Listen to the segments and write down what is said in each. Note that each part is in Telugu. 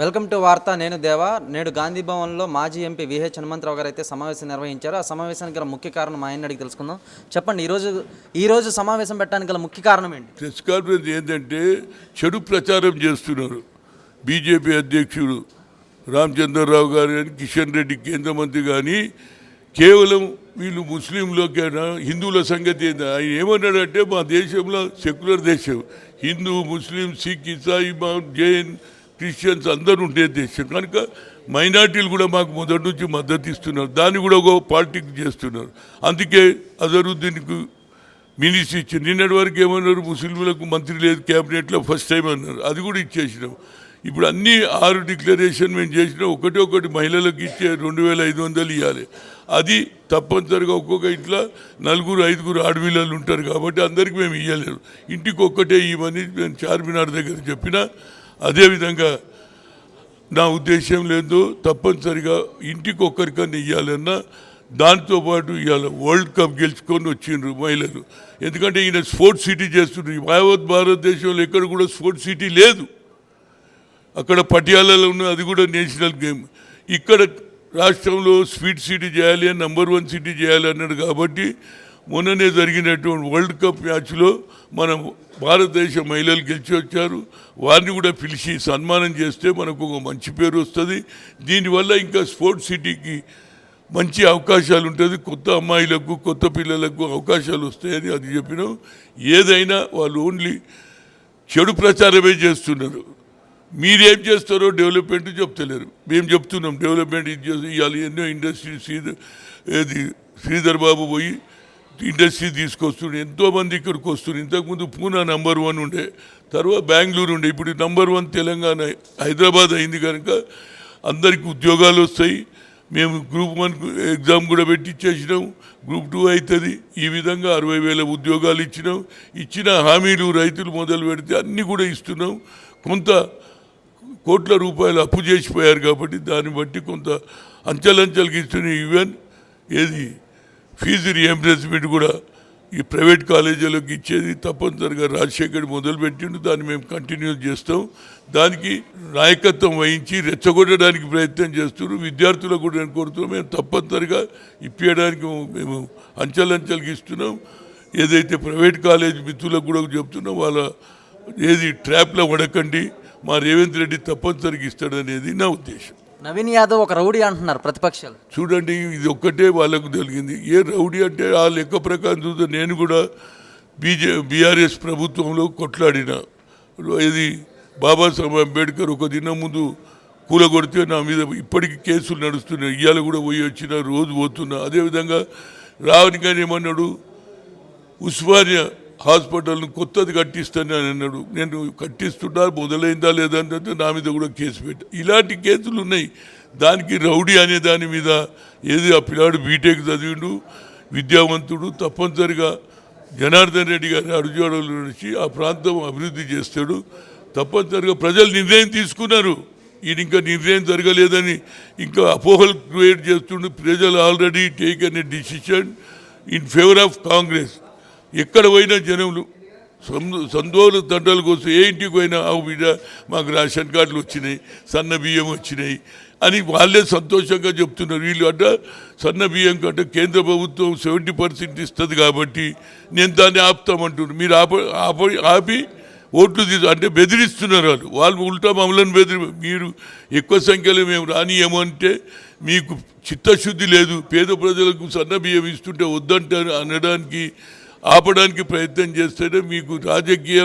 వెల్కమ్ టు వార్త నేను దేవా. నేడు గాంధీ భవన్లో మాజీ ఎంపీ విహెచ్ హనుమంతరావు గారు అయితే సమావేశం నిర్వహించారు. ఆ సమావేశానికి గల ముఖ్య కారణం ఆయన అడిగి తెలుసుకుందాం. చెప్పండి ఈరోజు ఈరోజు సమావేశం పెట్టడానికి గల ముఖ్య కారణం ఏంటి? ప్రెస్ కాన్ఫరెన్స్ ఏంటంటే చెడు ప్రచారం చేస్తున్నారు. బీజేపీ అధ్యక్షుడు రామచంద్రరావు గారు కానీ కిషన్ రెడ్డి కేంద్ర మంత్రి కానీ కేవలం వీళ్ళు ముస్లింలోకైనా హిందువుల సంగతి ఏందా? ఆయన ఏమన్నాడంటే మా దేశంలో సెక్యులర్ దేశం. హిందూ ముస్లిం సిక్ ఇసాయి జైన్ క్రిస్టియన్స్ అందరూ ఉండే దేశం. కనుక మైనార్టీలు కూడా మాకు మొదటి నుంచి మద్దతు ఇస్తున్నారు. దాన్ని కూడా ఒక పాలిటిక్స్ చేస్తున్నారు. అందుకే అజరుద్దీన్కు మినిస్ట్రీ ఇచ్చింది. నిన్నటి వరకు ఏమన్నారు? ముస్లింలకు మంత్రి లేదు క్యాబినెట్లో ఫస్ట్ టైం అన్నారు. అది కూడా ఇచ్చేసినాం. ఇప్పుడు అన్ని ఆరు డిక్లరేషన్ మేము చేసినాం. ఒకటి ఒకటి మహిళలకు ఇచ్చే రెండు వేల ఐదు వందలు ఇవ్వాలి అది తప్పనిసరిగా ఒక్కొక్క ఇంట్లో నలుగురు ఐదుగురు ఆడపిల్లలు ఉంటారు కాబట్టి అందరికీ మేము ఇవ్వలేరు ఇంటికి ఒక్కటే ఇవ్వని నేను చార్మినార్ దగ్గర చెప్పిన అదేవిధంగా నా ఉద్దేశం లేదు తప్పనిసరిగా ఇంటికి ఒక్కరికన్నా ఇవ్వాలన్నా దాంతోపాటు ఇవాళ వరల్డ్ కప్ గెలుచుకొని వచ్చిండ్రు మహిళలు. ఎందుకంటే ఈయన స్పోర్ట్స్ సిటీ చేస్తుండ్రు. యావత్ భారతదేశంలో ఎక్కడ కూడా స్పోర్ట్స్ సిటీ లేదు. అక్కడ పటియాలలో ఉన్న అది కూడా నేషనల్ గేమ్. ఇక్కడ రాష్ట్రంలో స్వీట్ సిటీ చేయాలి అని నంబర్ వన్ సిటీ చేయాలి అన్నాడు కాబట్టి మొన్ననే జరిగినటువంటి వరల్డ్ కప్ మ్యాచ్లో మనం భారతదేశ మహిళలు గెలిచి వచ్చారు. వారిని కూడా పిలిచి సన్మానం చేస్తే మనకు ఒక మంచి పేరు వస్తుంది. దీనివల్ల ఇంకా స్పోర్ట్స్ సిటీకి మంచి అవకాశాలు ఉంటుంది. కొత్త అమ్మాయిలకు కొత్త పిల్లలకు అవకాశాలు వస్తాయని అది చెప్పినాం. ఏదైనా వాళ్ళు ఓన్లీ చెడు ప్రచారమే చేస్తున్నారు. మీరేం చేస్తారో డెవలప్మెంట్ చెప్తలేరు. మేము చెప్తున్నాం డెవలప్మెంట్ ఇది చేసి ఇవాళ ఎన్నో ఇండస్ట్రీ శ్రీధర్ ఏది శ్రీధర్ బాబు పోయి ఇండస్ట్రీ తీసుకొస్తుండే ఎంతోమంది ఇక్కడికి వస్తుండే. ఇంతకుముందు పూనా నంబర్ వన్ ఉండే తర్వాత బెంగళూరు ఉండే. ఇప్పుడు నంబర్ వన్ తెలంగాణ హైదరాబాద్ అయింది కనుక అందరికి ఉద్యోగాలు వస్తాయి. మేము గ్రూప్ వన్ ఎగ్జామ్ కూడా పెట్టించేసినాం గ్రూప్ టూ అవుతుంది ఈ విధంగా అరవై వేల ఉద్యోగాలు ఇచ్చినాం. ఇచ్చిన హామీలు రైతులు మొదలు పెడితే అన్నీ కూడా ఇస్తున్నాం. కొంత కోట్ల రూపాయలు అప్పు చేసిపోయారు కాబట్టి దాన్ని బట్టి కొంత అంచెలంచెలకి ఇస్తున్న. ఈవెన్ ఏది ఫీజు రియంబర్స్మెంట్ కూడా ఈ ప్రైవేట్ కాలేజీలకు ఇచ్చేది తప్పనిసరిగా రాజశేఖర్ మొదలుపెట్టిండు. దాన్ని మేము కంటిన్యూ చేస్తాం. దానికి నాయకత్వం వహించి రెచ్చగొట్టడానికి ప్రయత్నం చేస్తున్నారు. విద్యార్థులకు కూడా నేను కోరుతున్నాం మేము తప్పనిసరిగా ఇప్పించడానికి మేము అంచెలంచెలకి ఇస్తున్నాం ఏదైతే ప్రైవేట్ కాలేజ్ మిత్రులకు కూడా చెప్తున్నాం వాళ్ళ ఏది ట్రాప్లో పడకండి మా రేవంత్ రెడ్డి తప్పనిసరిగా ఇస్తాడనేది నా ఉద్దేశం. నవీన్ యాదవ్ ఒక రౌడీ అంటున్నారు ప్రతిపక్షాలు. చూడండి ఇది ఒక్కటే వాళ్ళకు తెలిగింది ఏ రౌడీ అంటే ఆ లెక్క ప్రకారం చూస్తే నేను కూడా బీజే బీఆర్ఎస్ ప్రభుత్వంలో కొట్లాడిన. ఇది బాబాసాహెబ్ అంబేద్కర్ ఒక దినం ముందు కూలగొడితే నా మీద ఇప్పటికీ కేసులు నడుస్తున్నాయి. ఇవాళ కూడా పోయి వచ్చిన రోజు పోతున్నా. అదేవిధంగా రావణి గారు ఏమన్నాడు? ఉస్మానియా హాస్పిటల్ను కొత్తది కట్టిస్తాను అని అన్నాడు. నేను కట్టిస్తున్నారు మొదలైందా లేదా నా మీద కూడా కేసు పెట్టా. ఇలాంటి కేసులు ఉన్నాయి. దానికి రౌడీ అనే దాని మీద ఏది ఆ పిల్లాడు బీటెక్ చదివిండు విద్యావంతుడు తప్పనిసరిగా జనార్దన్ రెడ్డి గారి అడుగుజాడలు నుంచి ఆ ప్రాంతం అభివృద్ధి చేస్తాడు. తప్పనిసరిగా ప్రజలు నిర్ణయం తీసుకున్నారు. ఈయన ఇంకా నిర్ణయం జరగలేదని ఇంకా అపోహలు క్రియేట్ చేస్తుండు. ప్రజలు ఆల్రెడీ టేక్ అనే decision in favour of Congress. ఎక్కడ పోయినా జనములు సందోలు తండ్రుల కోసం ఏ ఇంటికి పోయినా ఆవు బిడ్డ మాకు రేషన్ కార్డులు వచ్చినాయి సన్న బియ్యం వచ్చినాయి అని వాళ్ళే సంతోషంగా చెప్తున్నారు. వీళ్ళు అంట సన్న బియ్యం కంటే కేంద్ర ప్రభుత్వం సెవెంటీ పర్సెంట్ ఇస్తుంది కాబట్టి నేను దాన్ని ఆపుతామంటున్నారు. మీరు ఆప ఆప ఆపి ఓట్లు తీసు అంటే బెదిరిస్తున్నారు వాళ్ళు. వాళ్ళు ఉల్టా మమ్మల్ని బెదిరి మీరు ఎక్కువ సంఖ్యలో మేము రానియము అంటే మీకు చిత్తశుద్ధి లేదు. పేద ప్రజలకు సన్న బియ్యం ఇస్తుంటే వద్దంటారు అనడానికి ఆపడానికి ప్రయత్నం చేస్తేనే మీకు రాజకీయ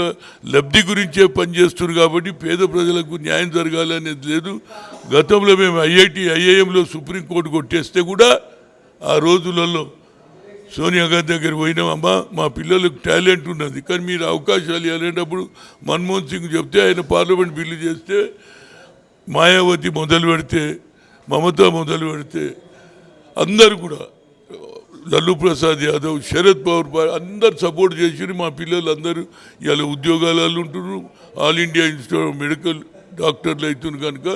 లబ్ధి గురించే పనిచేస్తున్నారు కాబట్టి పేద ప్రజలకు న్యాయం జరగాలనేది లేదు. గతంలో మేము ఐఐటి ఐఐఎంలో సుప్రీంకోర్టు కొట్టేస్తే కూడా ఆ రోజులలో సోనియా గాంధీ దగ్గర పోయినామమ్మా మా పిల్లలకు టాలెంట్ ఉన్నది. కానీ మీరు అవకాశాలు ఇవ్వలేటప్పుడు మన్మోహన్ సింగ్ చెప్తే ఆయన పార్లమెంట్ బిల్లు చేస్తే మాయావతి మొదలు పెడితే మమతా మొదలు పెడితే అందరు కూడా లల్లు ప్రసాద్ యాదవ్ శరద్ పవర్ పార్ అందరు సపోర్ట్ చేసి మా పిల్లలు అందరూ ఇవాళ ఉద్యోగాలలో ఉంటున్నారు All India Institute of Medical డాక్టర్లు అవుతున్నారు కనుక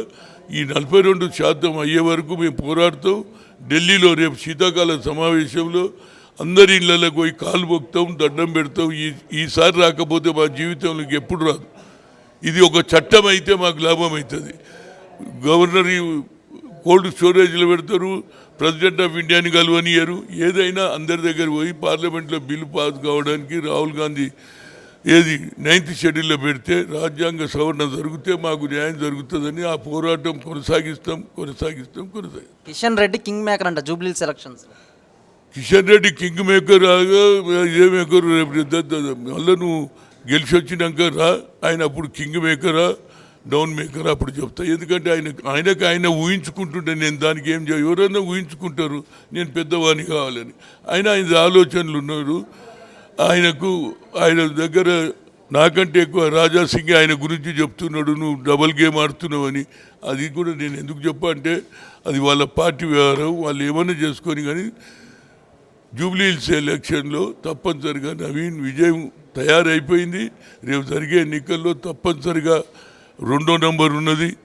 ఈ నలభై రెండు శాతం అయ్యే వరకు మేము పోరాడుతాం. ఢిల్లీలో రేపు శీతాకాల సమావేశంలో అందరి ఇళ్ళకి పోయి కాలు మొక్తాం దండం పెడతాం. ఈ ఈసారి రాకపోతే మా జీవితంలోకి ఎప్పుడు రాదు. ఇది ఒక చట్టం అయితే మాకు లాభం అవుతుంది. గవర్నర్ కోల్డ్ స్టోరేజ్లో పెడతారు. ప్రెసిడెంట్ ఆఫ్ ఇండియాని కలవనియరు ఏదైనా అందరి దగ్గర పోయి పార్లమెంట్లో బిల్లు పాస్ కావడానికి రాహుల్ గాంధీ ఏది నైన్త్ షెడ్యూల్లో పెడితే రాజ్యాంగ సవరణ జరిగితే మాకు న్యాయం జరుగుతుందని ఆ పోరాటం కొనసాగిస్తాం కొనసాగిస్తాం కొనసాగిస్తాం. కిషన్ రెడ్డి కింగ్ మేకర్ అంట Jubilee selections. Kishan Reddy king maker a maker రేపు మళ్ళా నువ్వు గెలిచి వచ్చినాక రా. ఆయన అప్పుడు కింగ్ మేకరా. డౌన్ మేకర్ అప్పుడు చెప్తా ఎందుకంటే ఆయన ఆయనకు ఆయన ఊహించుకుంటుంటే నేను దానికి ఏం చేయ ఎవరైనా ఊహించుకుంటారు నేను పెద్దవాణి కావాలని. ఆయన ఆయన ఆలోచనలు ఉన్నారు. ఆయనకు ఆయన దగ్గర నాకంటే ఎక్కువ రాజా సింగ్ ఆయన గురించి చెప్తున్నాడు నువ్వు డబల్ గేమ్ ఆడుతున్నావు అని అది కూడా నేను ఎందుకు చెప్పా అంటే అది వాళ్ళ పార్టీ వ్యవహారం వాళ్ళు ఏమన్నా చేసుకొని కానీ జూబ్లీ హిల్స్ ఎలక్షన్లో తప్పనిసరిగా నవీన్ విజయం తయారైపోయింది. రేపు జరిగే ఎన్నికల్లో తప్పనిసరిగా రెండో నంబర్ ఉన్నది.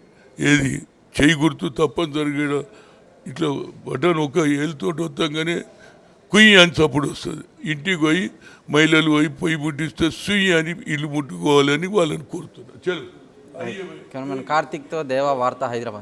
ఏది? చేయి గుర్తు తప్పనిసరిగా ఇట్లా బటన్ ఒక ఏళ్ళతో వస్తాగానే కుయ్యి అని చప్పుడు వస్తుంది. ఇంటికి పోయి మహిళలు పోయి పొయ్యి ముట్టిస్తే సుయ్యి అని ఇల్లు ముట్టుకోవాలని వాళ్ళని కోరుతున్నారు చలో. కెమెరామెన్ కార్తిక్తో దేవా వార్త హైదరాబాద్.